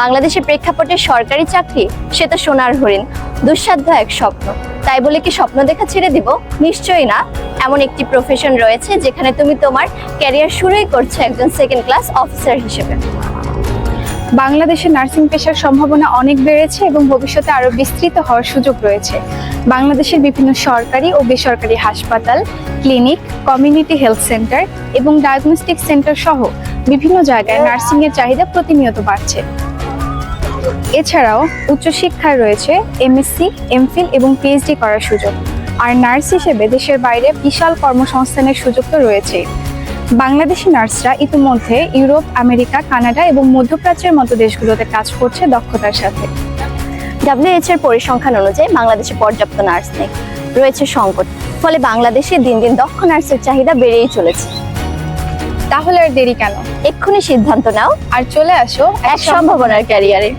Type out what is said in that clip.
বাংলাদেশের প্রেক্ষাপটে সরকারি চাকরি, সে তো সোনার হরিণ। দুঃসাধ্য এক স্বপ্ন। তাই বলে কি স্বপ্ন দেখা ছেড়ে দিব? নিশ্চয়ই না। এমন একটি প্রফেশন রয়েছে যেখানে তুমি তোমার ক্যারিয়ার শুরুই করছ একজন সেকেন্ড ক্লাস অফিসার হিসেবে। বাংলাদেশে নার্সিং পেশার সম্ভাবনা অনেক বেড়েছে এবং ভবিষ্যতে আরও বিস্তৃত হওয়ার সুযোগ রয়েছে। বাংলাদেশের বিভিন্ন সরকারি ও বেসরকারি হাসপাতাল ক্লিনিক কমিউনিটি হেলথ সেন্টার এবং ডায়াগনস্টিক সেন্টার সহ বিভিন্ন জায়গায় নার্সিংয়ের চাহিদা প্রতিনিয়ত বাড়ছে। এছাড়াও উচ্চশিক্ষায় রয়েছে এমএসসি এমফিল এবং পিএইচডি করার সুযোগ। আর নার্স হিসেবে দেশের বাইরে বিশাল কর্মসংস্থানের সুযোগ তো রয়েছেই বাংলাদেশি নার্সরা ইতিমধ্যে ইউরোপ আমেরিকা কানাডা এবং মধ্যপ্রাচ্যের মতো দেশগুলোতে কাজ করছে দক্ষতার সাথে। ডাব্লিউএইচ এর পরিসংখ্যান অনুযায়ী বাংলাদেশে পর্যাপ্ত নার্স নেই। রয়েছে সংকট ফলে বাংলাদেশে দিন দিন দক্ষ নার্সের চাহিদা বেড়েই চলেছে। তাহলে আর দেরি কেন? এক্ষুনি সিদ্ধান্ত নাও। আর চলে আসো এক সম্ভাবনার ক্যারিয়ারে।